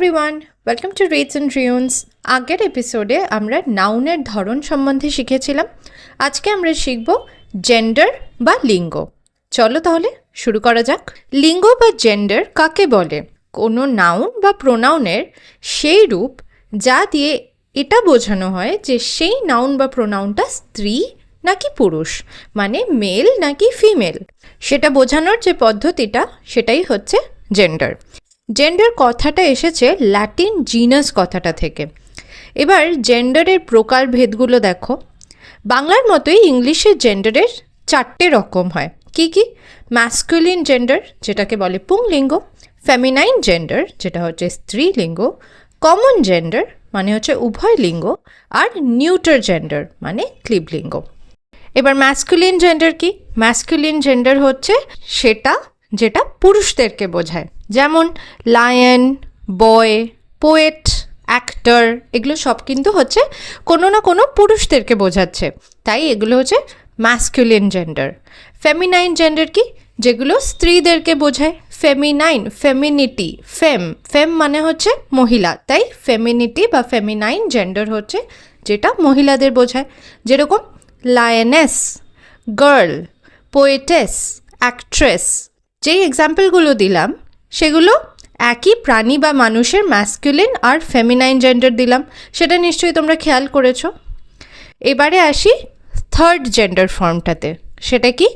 Everyone welcome to rates and runes আগের এপিসোডে আমরা নাউনের ধরন সম্বন্ধে শিখেছিলাম। আজকে আমরা শিখব জেন্ডার বা লিঙ্গ। চলো তাহলে শুরু করা যাক। লিঙ্গ বা জেন্ডার কাকে বলে? কোনো নাউন বা প্রোনাউনের সেই রূপ যা দিয়ে এটা বোঝানো হয় যে সেই নাউন বা প্রোনাউনটা স্ত্রী নাকি পুরুষ মানে মেল নাকি ফিমেল সেটা বোঝানোর যে পদ্ধতিটা, সেটাই হচ্ছে জেন্ডার জেন্ডার কথাটা এসেছে ল্যাটিন জিনাস কথাটা থেকে। এবার জেন্ডারের প্রকারভেদগুলো দেখো। বাংলার মতোই ইংলিশের জেন্ডারের চারটে রকম হয়। কি কি? ম্যাসকুলিন জেন্ডার যেটাকে বলে পুংলিঙ্গ। ফেমিনাইন জেন্ডার যেটা হচ্ছে স্ত্রীলিঙ্গ। কমন জেন্ডার মানে হচ্ছে উভয় লিঙ্গ। আর নিউটার জেন্ডার মানে ক্লিবলিঙ্গ এবার ম্যাসকুলিন জেন্ডার কি? ম্যাসকুলিন জেন্ডার হচ্ছে সেটা যেটা পুরুষদেরকে বোঝায়। যেমন লায়ন বয় পোয়েট অ্যাক্টর এগুলো সব কিন্তু হচ্ছে কোনো না কোনো পুরুষদেরকে বোঝাচ্ছে। তাই এগুলো হচ্ছে ম্যাসকুলিন জেন্ডার ফেমিনাইন জেন্ডার কি? যেগুলো স্ত্রীদেরকে বোঝায়। ফেমিনাইন ফেমিনিটি ফেম ফেম মানে হচ্ছে মহিলা। তাই ফেমিনিটি বা ফেমিনাইন জেন্ডার হচ্ছে যেটা মহিলাদের বোঝায়। যেরকম লায়নেস গার্ল পোয়েটেস অ্যাক্ট্রেস যেই এক্সাম্পলগুলো দিলাম সেগুলো একই প্রাণী বা মানুষের ম্যাসকুলিন আর ফেমিনাইন জেন্ডার দিলাম। সেটা নিশ্চয়ই তোমরা খেয়াল করেছ। এবারে আসি থার্ড জেন্ডার ফর্মটাতে সেটা কি?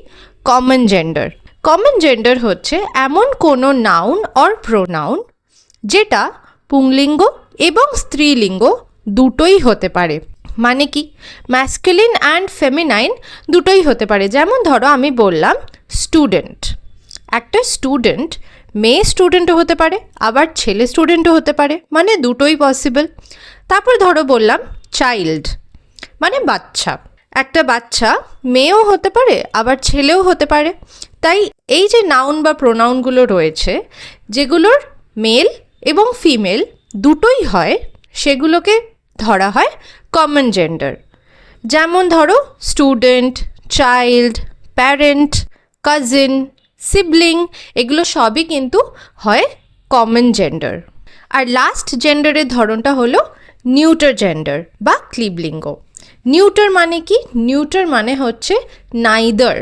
কমন জেন্ডার কমন জেন্ডার হচ্ছে এমন কোনো নাউন অর প্রোনাউন যেটা পুংলিঙ্গ এবং স্ত্রীলিঙ্গ দুটোই হতে পারে। মানে কি? ম্যাসকুলিন অ্যান্ড ফেমিনাইন দুটোই হতে পারে। যেমন ধরো আমি বললাম স্টুডেন্ট একটা স্টুডেন্ট মেয়ে স্টুডেন্টও হতে পারে, আবার ছেলে স্টুডেন্টও হতে পারে মানে দুটোই পসিবল তারপর ধরো বললাম চাইল্ড মানে বাচ্চা। একটা বাচ্চা মেয়েও হতে পারে, আবার ছেলেও হতে পারে। তাই এই যে নাউন বা প্রোনাউনগুলো রয়েছে, যেগুলোর মেল এবং ফিমেল দুটোই হয়, সেগুলোকে ধরা হয় কমন জেন্ডার যেমন ধরো student child parent cousin sibling এগুলো সবই কিন্তু হয় কমন জেন্ডার আর লাস্ট জেন্ডারের ধরনটা হলো নিউটার জেন্ডার বা ক্লিবলিঙ্গ। নিউটার মানে কি? নিউটার মানে হচ্ছে নাইদার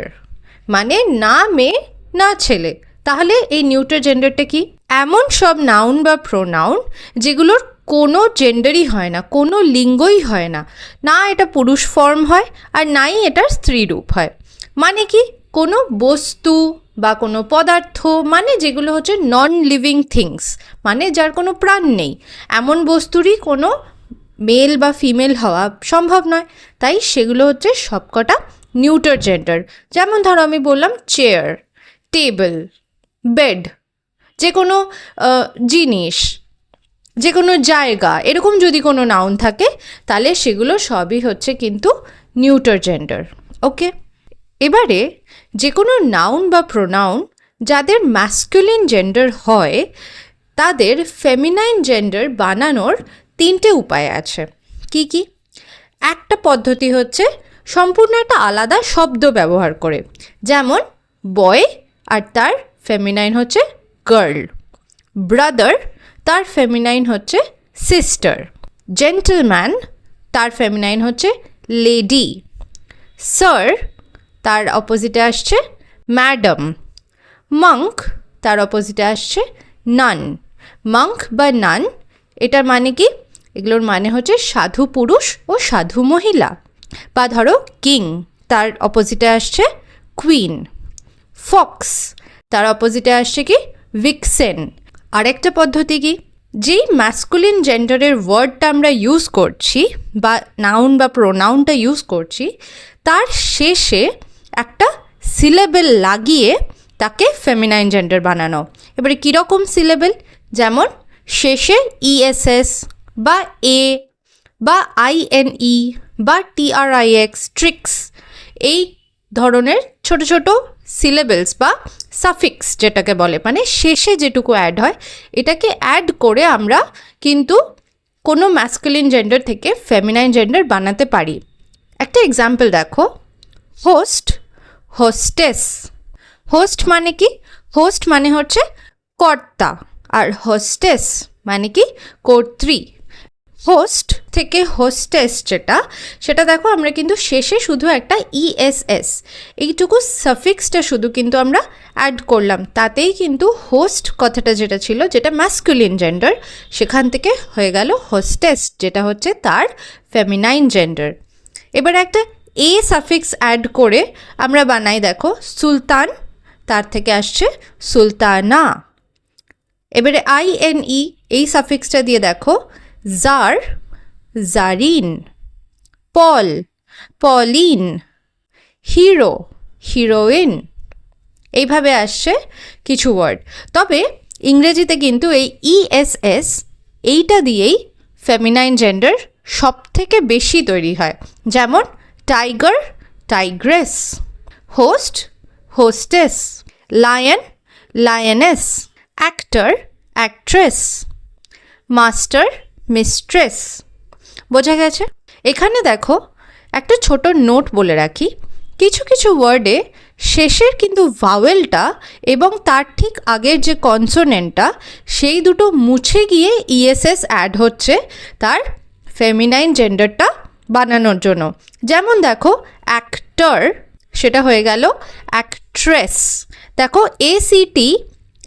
মানে না মেয়ে, না ছেলে। তাহলে এই নিউটার জেন্ডারটা কি? এমন সব নাউন বা প্রোনাউন যেগুলোর কোনো জেন্ডারই হয় না, কোনো লিঙ্গই হয় না। না এটা পুরুষ ফর্ম হয় আর নাই এটার স্ত্রী রূপ হয়। মানে কি? কোনো বস্তু বা কোনো পদার্থ মানে যেগুলো হচ্ছে নন লিভিং থিংস মানে যার কোনো প্রাণ নেই। এমন বস্তুরই কোনো মেল বা ফিমেল হওয়া সম্ভব নয়। তাই সেগুলো হচ্ছে সবকটা নিউটার জেন্ডার যেমন ধরো আমি বললাম চেয়ার টেবিল বেড যে কোনো জিনিস যে কোনো জায়গা, এরকম যদি কোনো নাউন থাকে, তাহলে সেগুলো সবই হচ্ছে কিন্তু নিউটার জেন্ডার ওকে এবারে যে কোনো নাউন বা প্রোনাউন যাদের ম্যাসকুলিন জেন্ডার হয়, তাদের ফেমিনাইন জেন্ডার বানানোর তিনটে উপায় আছে। কি কি? একটা পদ্ধতি হচ্ছে সম্পূর্ণ একটা আলাদা শব্দ ব্যবহার করে। যেমন বয় আর তার ফেমিনাইন হচ্ছে গার্ল ব্রাদার তার ফেমিনাইন হচ্ছে সিস্টার জেন্টলম্যান তার ফেমিনাইন হচ্ছে লেডি স্যার তার অপোজিটে আসছে ম্যাডাম মঙ্ক তার অপোজিটে আসছে নান মঙ্ক বা নান এটার মানে কি? এগুলোর মানে হচ্ছে সাধু পুরুষ ও সাধু মহিলা। বা ধরো কিং তার অপোজিটে আসছে কুইন ফক্স তার অপোজিটে আসছে কি? ভিক্সেন আরেকটা পদ্ধতি কি? যেই ম্যাসকুলিন জেন্ডারের ওয়ার্ডটা আমরা ইউজ করছি বা নাউন বা প্রোনাউনটা ইউজ করছি, তার শেষে একটা সিলেবেল লাগিয়ে তাকে ফেমিনাইন জেন্ডার বানানো। এবারে কীরকম সিলেবেল যেমন শেষে ইএসএস বা এ বা আইএনই বা টিআরআইএক্স ট্রিক্স এই ধরনের ছোট ছোট সিলেবেলস বা সাফিক্স যেটাকে বলে। মানে শেষে যেটুকু অ্যাড হয়, এটাকে অ্যাড করে আমরা কিন্তু কোনো ম্যাসকুলিন জেন্ডার থেকে ফেমিনাইন জেন্ডার বানাতে পারি। একটা এক্সাম্পল দেখো। Host hostess. হোস্ট মানে কি? হোস্ট মানে হচ্ছে কর্তা আর হোস্টেস মানে কি? কর্ত্রী। হোস্ট থেকে হোস্টেস যেটা, সেটা দেখো আমরা কিন্তু শেষে শুধু একটা ইএসএস এইটুকু সাফিক্সটা শুধু কিন্তু আমরা অ্যাড করলাম। তাতেই কিন্তু হোস্ট কথাটা যেটা ছিল, যেটা ম্যাসকুলিন জেন্ডার সেখান থেকে হয়ে গেল হোস্টেস, যেটা হচ্ছে তার ফেমিনাইন জেন্ডার এবার একটা এ সাফিক্স অ্যাড করে আমরা বানাই, দেখো, সুলতান, তার থেকে আসছে সুলতানা। এবারে আই এন ই এই সাফিক্সটা দিয়ে দেখো, czar, czarina, Paul, Pauline, hero, heroine. এইভাবে আসছে কিছু ওয়ার্ড তবে ইংরেজিতে কিন্তু এই ইএসএস এইটা দিয়েই ফেমিনাইন জেন্ডার সব থেকে বেশি তৈরি হয়। যেমন tiger tigress host hostess lion lioness actor actress master mistress বোঝা গেছে? এখানে দেখো একটা ছোট নোট বলে রাখি। কিছু কিছু ওয়ার্ডে শেষের কিন্তু ভাওয়েলটা এবং তার ঠিক আগের যে কনসোনেন্টটা সেই দুটো মুছে গিয়ে ইএসএস অ্যাড হচ্ছে। তার ফেমিনাইন জেন্ডারটা বানানোর জন্য। যেমন দেখো অ্যাক্টর সেটা হয়ে গেল অ্যাক্ট্রেস দেখো এ সিটি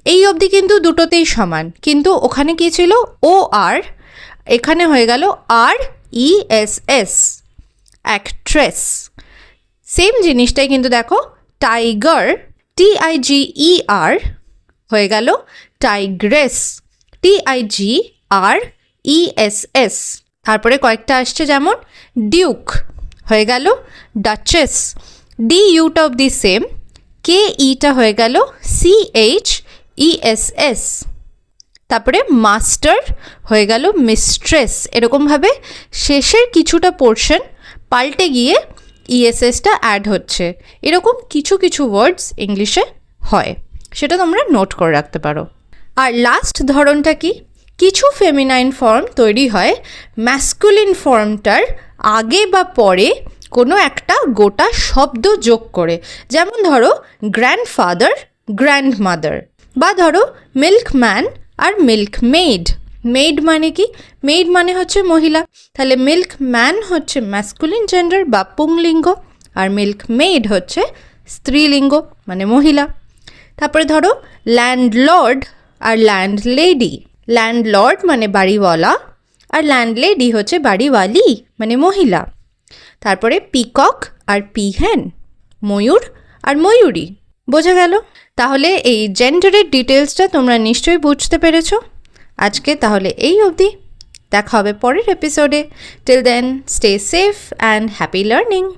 এই অবধি কিন্তু দুটোতেই সমান। কিন্তু ওখানে কি ছিল? ও আর এখানে হয়ে গেল R E S S actress same জিনিসটাই কিন্তু দেখো tiger T I G E R হয়ে গেল tigress T I G R E S S তারপরে কয়েকটা আসছে যেমন ডিউক হয়ে গেল ডাচেস ডি ইউটা অফ দি সেম কে ইটা হয়ে গেল C H E S S তারপরে মাস্টার হয়ে গেল মিস্ট্রেস এরকমভাবে শেষের কিছুটা পোর্শন পাল্টে গিয়ে ইএসএসটা অ্যাড হচ্ছে। এরকম কিছু কিছু ওয়ার্ডস ইংলিশে হয়, সেটা তোমরা নোট করে রাখতে পারো। আর লাস্ট ধরনটা কি? কিছু ফেমিনাইন ফর্ম তৈরি হয়। ম্যাসকুলিন ফর্মটার আগে বা পরে কোনো একটা গোটা শব্দ যোগ করে। যেমন ধরো গ্র্যান্ডফাদার গ্র্যান্ডমাদার বা ধরো মিল্কম্যান আর মিল্ক মেড মেড মানে কি? মেড মানে হচ্ছে মহিলা। তাহলে মিল্ক ম্যান হচ্ছে ম্যাসকুলিন জেন্ডার বা পুংলিঙ্গ আর মিল্ক মেড হচ্ছে স্ত্রীলিঙ্গ মানে মহিলা। তারপরে ধরো ল্যান্ডলর্ড আর ল্যান্ডলেডি ল্যান্ডলর্ড মানে বাড়িওয়ালা আর ল্যান্ডলেডি হচ্ছে বাড়িওয়ালি মানে মহিলা। তারপরে পিকক আর পিহেন ময়ূর আর ময়ূরী। বোঝা গেল? তাহলে এই জেন্ডারের ডিটেলসটা তোমরা নিশ্চয়ই বুঝতে পেরেছ। আজকে তাহলে এই অবধি। দেখা হবে পরের এপিসোডে till then stay safe and happy learning